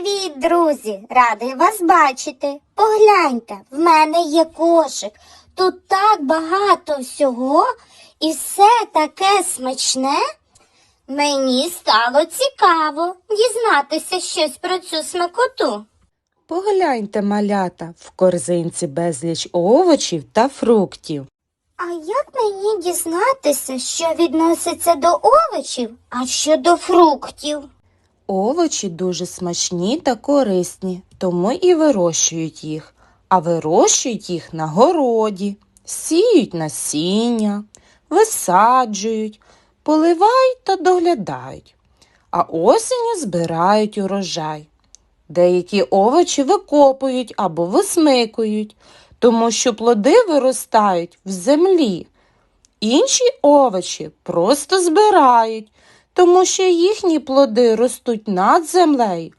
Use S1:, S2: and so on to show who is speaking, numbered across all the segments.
S1: Привіт, друзі! Радий вас бачити. Погляньте, в мене є кошик. Тут так багато всього і все таке смачне. Мені стало цікаво дізнатися щось про цю смакоту.
S2: Погляньте, малята, в корзинці безліч овочів та фруктів.
S1: А як мені дізнатися, що відноситься до овочів, а що до фруктів?
S2: Овочі дуже смачні та корисні, тому і вирощують їх. А вирощують їх на городі, сіють насіння, висаджують, поливають та доглядають. А осінню збирають урожай. Деякі овочі викопують або висмикують, тому що плоди виростають в землі. Інші овочі просто збирають, тому що їхні плоди ростуть над землею,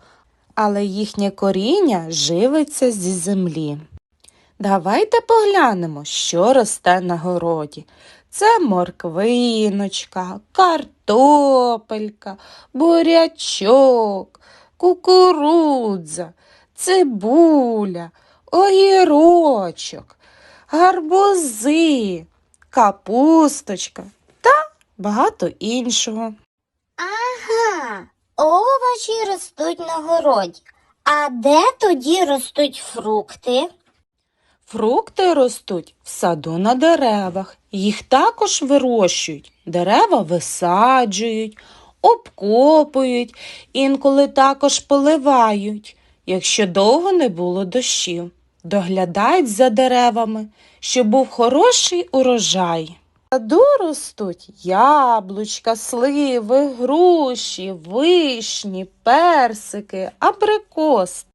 S2: але їхнє коріння живиться зі землі. Давайте поглянемо, що росте на городі. Це морквиночка, картопелька, бурячок, кукурудза, цибуля, огірочок, гарбузи, капусточка та багато іншого.
S1: Овочі ростуть на городі. А де тоді ростуть фрукти?
S2: Фрукти ростуть в саду на деревах. Їх також вирощують. Дерева висаджують, обкопують, інколи також поливають, якщо довго не було дощів. Доглядають за деревами, щоб був хороший урожай. Саду ростуть яблучка, сливи, груші, вишні, персики, абрикос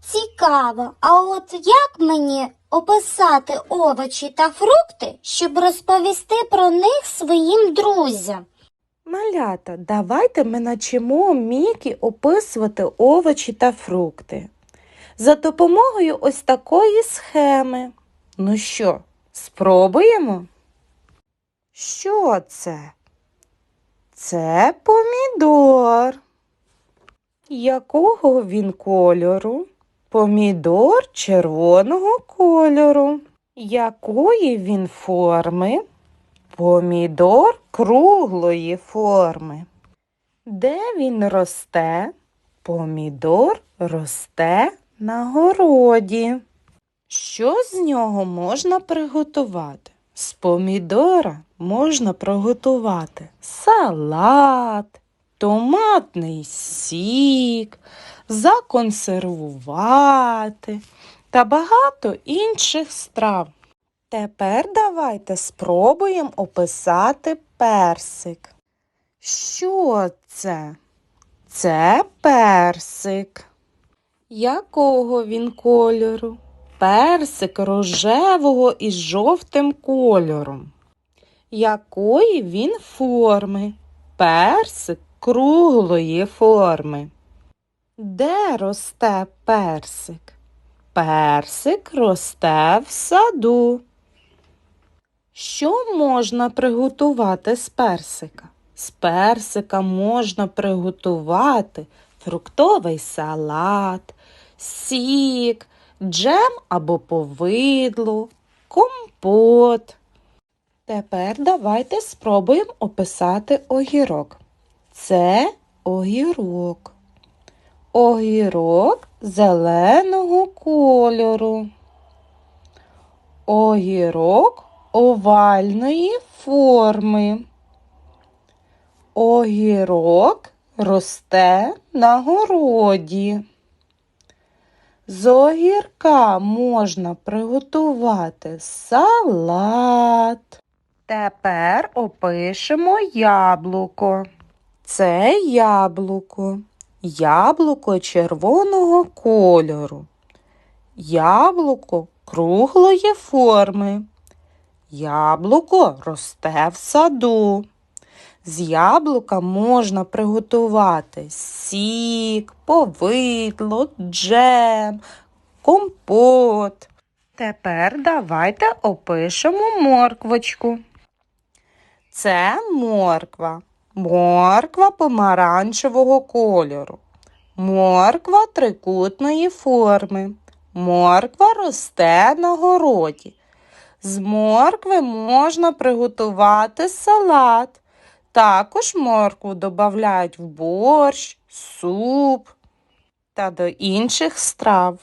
S1: Цікаво, а от як мені описати овочі та фрукти, щоб розповісти про них своїм друзям?
S2: Малята, давайте ми начимо Мікі описувати овочі та фрукти. За допомогою ось такої схеми. Ну що, спробуємо? Що це? Це помідор. Якого він кольору? Помідор червоного кольору. Якої він форми? Помідор круглої форми. Де він росте? Помідор росте на городі. Що з нього можна приготувати? З помідора можна приготувати салат, томатний сік, законсервувати та багато інших страв. Тепер давайте спробуємо описати персик. Що це? Це персик. Якого він кольору? Персик рожевого із жовтим кольором. Якої він форми? Персик круглої форми. Де росте персик? Персик росте в саду. Що можна приготувати з персика? З персика можна приготувати фруктовий салат, сік, джем або повидло, компот. Тепер давайте спробуємо описати огірок. Це огірок. Огірок зеленого кольору. Огірок овальної форми. Огірок росте на городі. З огірка можна приготувати салат. Тепер опишемо яблуко. Це яблуко. Яблуко червоного кольору. Яблуко круглої форми. Яблуко росте в саду. З яблука можна приготувати сік, повидло, джем, компот. Тепер давайте опишемо морквочку. Це морква. Морква помаранчевого кольору. Морква трикутної форми. Морква росте на городі. З моркви можна приготувати салат. Також моркву додають в борщ, суп та до інших страв.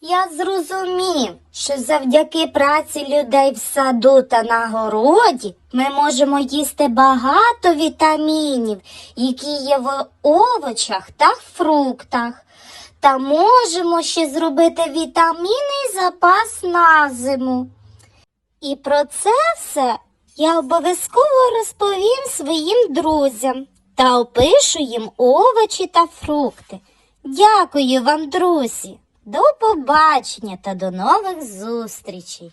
S1: Я зрозумів, що завдяки праці людей в саду та на городі ми можемо їсти багато вітамінів, які є в овочах та фруктах. Та можемо ще зробити вітамінний запас на зиму. І про це все я обов'язково розповім своїм друзям та опишу їм овочі та фрукти. Дякую вам, друзі! До побачення та до нових зустрічей!